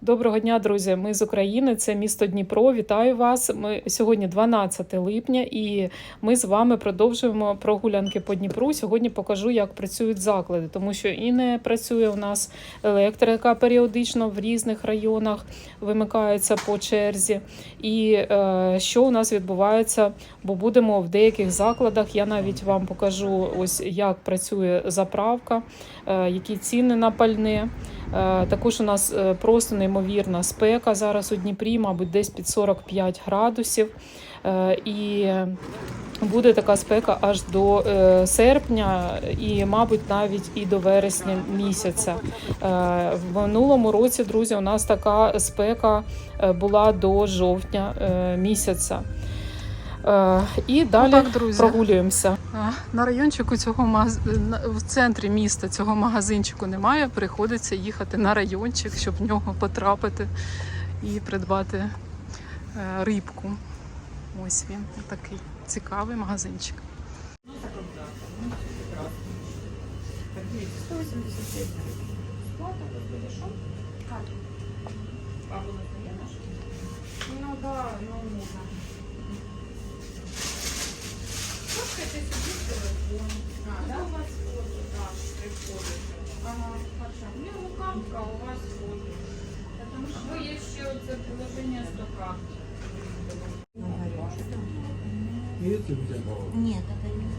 Доброго дня, друзі. Ми з України. Це місто Дніпро. Вітаю вас. Ми сьогодні 12 липня, і ми з вами продовжуємо прогулянки по Дніпру. Сьогодні покажу, як працюють заклади, тому що і не працює у нас електрика періодично в різних районах, вимикається по черзі. І е, що у нас відбувається, бо будемо в деяких закладах. Я навіть вам покажу, ось як працює заправка, е, які ціни на пальне. Е, Також у нас е, просто неймовірна спека зараз у Дніпрі, мабуть, десь під 45 градусів. Е, І буде така спека аж до серпня, і, мабуть, навіть і до вересня місяця. В минулому році, друзі, у нас така спека була до жовтня місяця. Е, І далі так, друзі. прогулюємося. На райончику цього магаз... в центрі міста цього магазинчику немає. Приходиться їхати на райончик, щоб в нього потрапити і придбати е, рибку. Ось він такий цікавий магазинчик. 189 Плата хорошо? Как? А вы настоящий? Ну да, ну можно. да? у вас фото, да, приходит. Ага, хорошо. У меня лукавка, у вас фото. Потому что вы еще это приложение стокап. Нет, это не.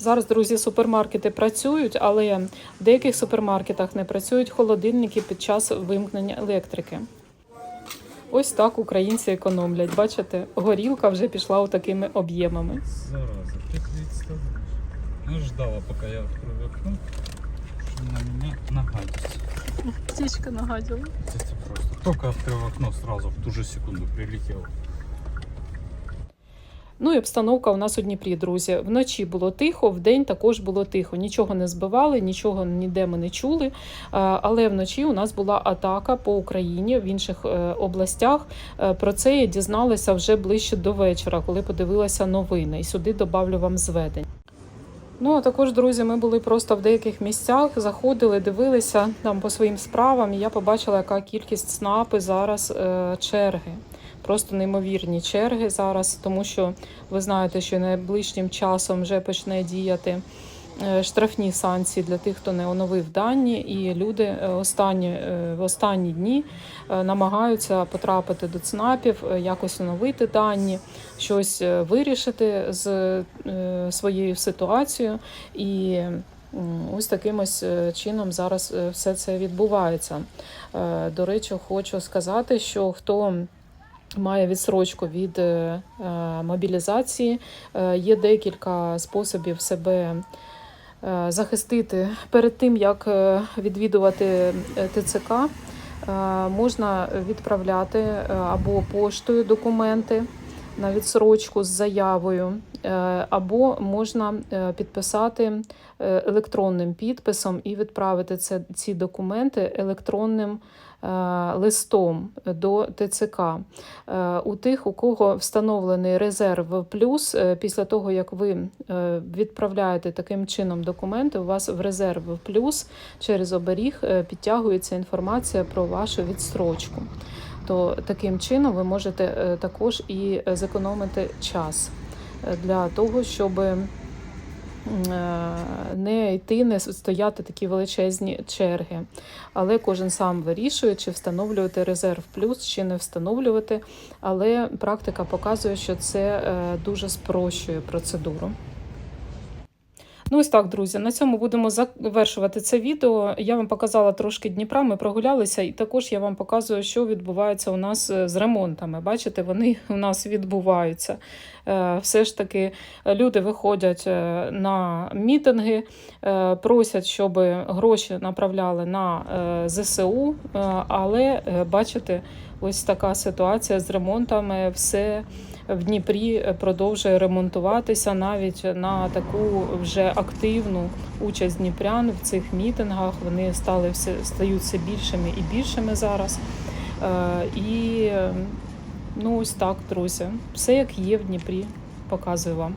Зараз, друзі, супермаркети працюють, але в деяких супермаркетах не працюють холодильники під час вимкнення електрики. Ось так українці економлять. Бачите, горілка вже пішла у такими об'ємами. Зараза, ты представляешь. Ну, ждала, пока я открою окно, что на меня нагадится. Птічка нагадила. Это просто. Только открыл окно, сразу в ту же секунду прилетел. Ну і обстановка у нас у Дніпрі, друзі. Вночі було тихо, вдень також було тихо. Нічого не збивали, нічого ніде ми не чули. Але вночі у нас була атака по Україні в інших е, областях. Е, Про це я дізналася вже ближче до вечора, коли подивилася новини. І сюди добавлю вам зведень. Ну а також, друзі, ми були просто в деяких місцях, заходили, дивилися там по своїм справам. І я побачила, яка кількість СНАПи зараз е, черги. Просто неймовірні черги зараз, тому що ви знаєте, що найближчим часом вже почне діяти е, штрафні санкції для тих, хто не оновив дані, і люди е, останні, е, в останні дні намагаються потрапити до ЦНАПів, якось оновити дані, щось вирішити з своєю ситуацією. І ось таким ось чином зараз все це відбувається. До речі, хочу сказати, що хто має відсрочку від е, е, мобілізації, е, є декілька способів себе захистити перед тим, як відвідувати ТЦК. Можна відправляти або поштою документи на відсрочку з заявою, е, або можна е, підписати е, електронним підписом і відправити це, ці документи електронним листом до ТЦК. У тих, у кого встановлений резерв плюс, після того як ви відправляєте таким чином документи, у вас в резерв плюс через оберіг підтягується інформація про вашу відстрочку. То таким чином ви можете е, також і е, зекономити час е, для того, щоб не йти, не стояти такі величезні черги. Але кожен сам вирішує, чи встановлювати резерв плюс, чи не встановлювати. Але практика показує, що це дуже спрощує процедуру. Ну, ось так, друзі. На цьому будемо завершувати це відео. Я вам показала трошки Дніпра, ми прогулялися, і також я вам показую, що відбувається у нас е, з ремонтами. Бачите, вони у нас відбуваються. Е, Все ж таки люди виходять е, на мітинги, просять, щоб гроші направляли на ЗСУ, але бачите, ось така ситуація з ремонтами. Все в Дніпрі продовжує ремонтуватися навіть на таку вже активну участь дніпрян в цих мітингах. Вони стали все стають все більшими і більшими зараз. Е, І ну ось так, друзі, все як є в Дніпрі, показую вам.